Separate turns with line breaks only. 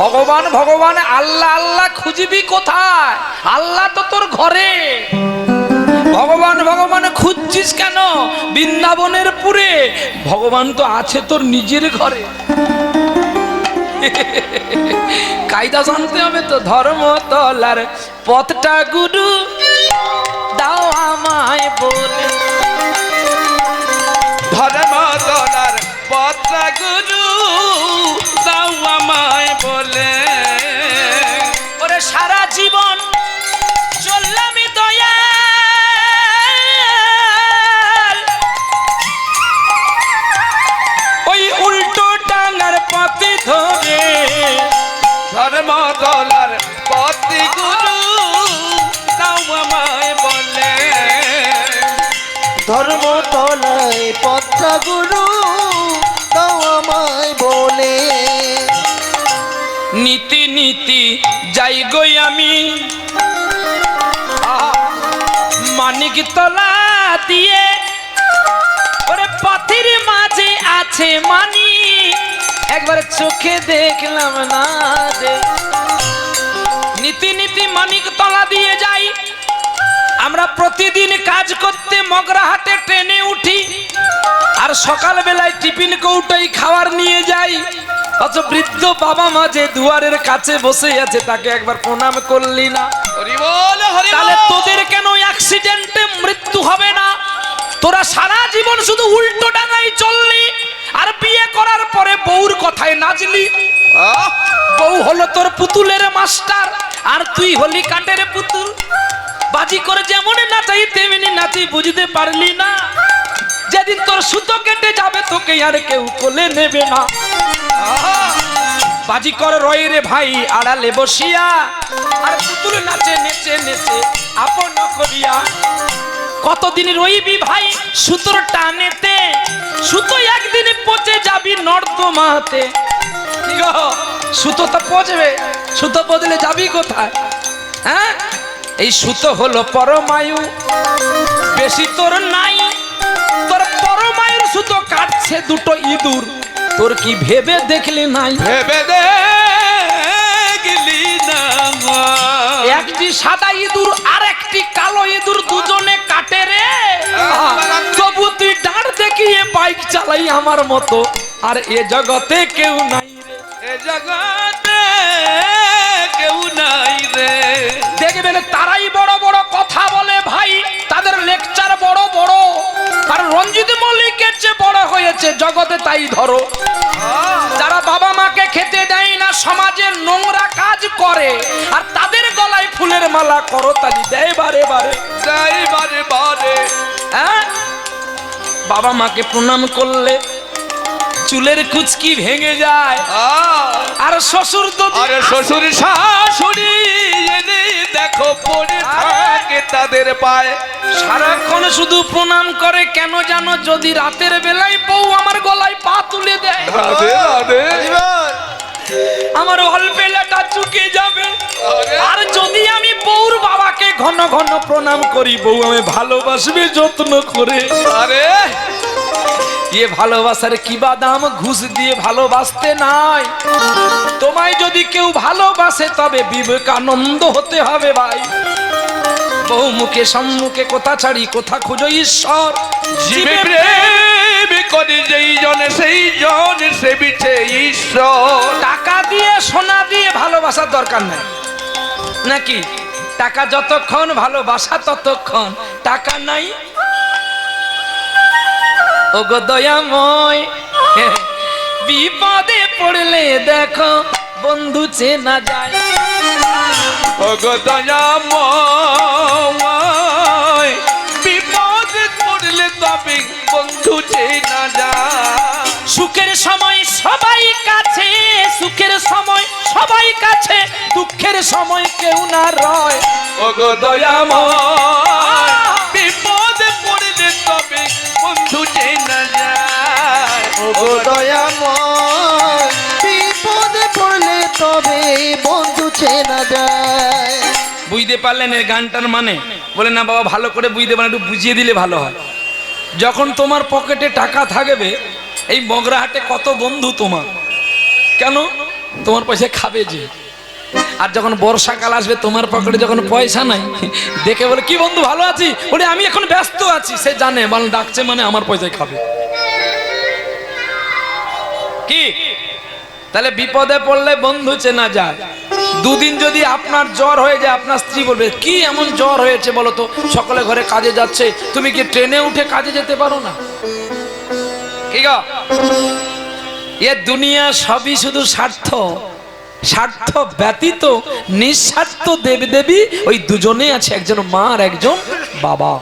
ভগবান ভগবান, আল্লাহ আল্লাহ খুঁজবি কোথায়? আল্লাহ তো তোর ঘরে। ভগবান ভগবান খুঁজছিস কেন? বৃন্দাবনের পুরে। ভগবান তো আছে তোর নিজের ঘরে। কায়দা জানতে হবে তো ধর্ম তলার পথটা গুরু।
ধর্ম
তলায় পথটা গুরু আমায় বলে।
নীতি নীতি যাই গই আমি। মানিক তলা দিয়ে। ওরে পথের মাঝে আছে মানি। একবার চোখে দেখলাম না নীতি নীতি মানিক তলা দিয়ে যাই। আমরা প্রতিদিন কাজ করতে মগরাহাটে ট্রেনে উঠি। আর সকালবেলায় টিফিন কৌটাই খাবার নিয়ে যাই। অথচ বৃদ্ধ বাবা মা যে দুয়ারের কাছে বসে আছে তাকে একবার প্রণাম করলি না। তাহলে তোদের কেন অ্যাক্সিডেন্টে মৃত্যু হবে না? তোরা সারা জীবন শুধু উল্টো ডাঙায় চললি আর বিয়ে করার পরে বউর কথায় নাচলি। বউ হলো তোর পুতুলের মাস্টার আর তুই হলি কাঠের পুতুল। বাজি করে যেমন নাচাই, তেমনি নাচি, বুঝতে পারলি না? যেদিন তোর সুতো কেটে যাবে, তোকে আর কেউ কোলে নেবে না। বাজি কর রয় রে ভাই, আড়ালে বসিয়া। আর পুতুল নাচে, নেচে নেচে, আপন করিয়া। কতদিন রইবি ভাই সুতোর টানেতে? সুতো একদিন পচে যাবি নর্দমাতে? সুতো তো পচবে, সুতো বদলে যাবি কোথায়? হ্যাঁ? এই সুতো হলো পরমায়ু। বেশি তোর নাই তোর পরমায়ুর সুতো কাটছে দুটো ইঁদুর। তোর কি ভেবে দেখলি নাই?
ভেবে দেখলি না
একটি সাদা ইঁদুর আর একটি কালো ইঁদুর দুজনে কাটে রে। তবু তুই ডাঁড় দেখিয়ে বাইক চালাই আমার মতো। আর এ জগতে কেউ নাই রে।
এ জগতে কেউ নাই রে।
দেখবেন তারাই বড় বড় কথা বলে ভাই তাদের লেকচার বড় বড়। আর রঞ্জিত মল্লিকের চেয়ে বড় হয়েছে জগতে তাই ধরো। যারা বাবা মাকে খেতে দেয় না সমাজে নোংরা কাজ করে আর তাদের গলায় ফুলের মালা করতালি দেয় বারে বারে।
বারে বারে।
হ্যাঁ? বাবা মাকে প্রণাম করলে চুলের কুচকি ভেঙে যায়। আর শ্বশুর তো
আরে শ্বশুর শাশুড়ি দেখো পড়ে থাকে তাদের পায়ে।
সারাক্ষণ শুধু প্রণাম করে কেন জানো যদি রাতের বেলায় বউ আমার গলায় পা তুলে দেয়? আমার অল্পেলাটা চুকে যাবে।
আর।
যদি আমি বউর বাবাকে ঘন ঘন প্রণাম করি বউ আমি ভালোবাসবে যত্ন করে।
আরে।
এ ভালোবাসার কি বাদাম ঘুষ দিয়ে ভালোবাসতে নাই? তোমায় যদি কেউ ভালোবাসে তবে বিবেকানন্দ হতে হবে ভাই। বহু মুখে সম্মুখে কোথা ছাড়ি কোথা খুঁজো ঈশ্বর।
জীবে প্রেম করে যেই জনে সেই জন সেবিছে ঈশ্বর।
টাকা দিয়ে সোনা দিয়ে ভালোবাসার দরকার নাই। নাকি? টাকা যতক্ষণ ভালোবাসা ততক্ষণ। টাকা নাই ওগো দয়াময়। বিপদে পড়লে দেখো বন্ধু চেনা যায়।
অগদয়াময় বিপদ পড়লে তবে বন্ধু চেনা যায়।
সুখের সময় সবাই কাছে সুখের সময় সবাই কাছে দুঃখের সময় কেউ না রয়।
অগদয়াময় তবে বন্ধু চেনা যায়।
বুঝতে পারলেন এর গানটার মানে? বলে, না বাবা, ভালো করে বুঝতে পারেন একটু বুঝিয়ে দিলে ভালো হয়। যখন তোমার পকেটে টাকা থাকবে, এই মগরাহাটে কত বন্ধু তোমার? কেন? তোমার পয়সা খাবে যে। আর যখন বর্ষাকাল আসবে, তোমার পকেটে যখন পয়সা নাই, দেখে বলে, কি বন্ধু, ভালো আছি? বলে, আমি এখন ব্যস্ত আছি। সে জানে মানে ডাকছে মানে আমার পয়সায় খাবে। কি? তাহলে বিপদে পড়লে বন্ধু চেনা যায়। দুদিন যদি আপনার জ্বর হয়ে যায়, আপনার স্ত্রী বলবে, কি এমন জ্বর হয়েছে বলো তো? সকলে ঘরে কাজে যাচ্ছে। তুমি কি ট্রেনে উঠে কাজে যেতে পারো না? কি এ দুনিয়া সবই শুধু স্বার্থ। স্বার্থ ব্যতীত, নিঃস্বার্থ দেব দেবী ওই দুজনে আছে, একজন মা আর একজন বাবা।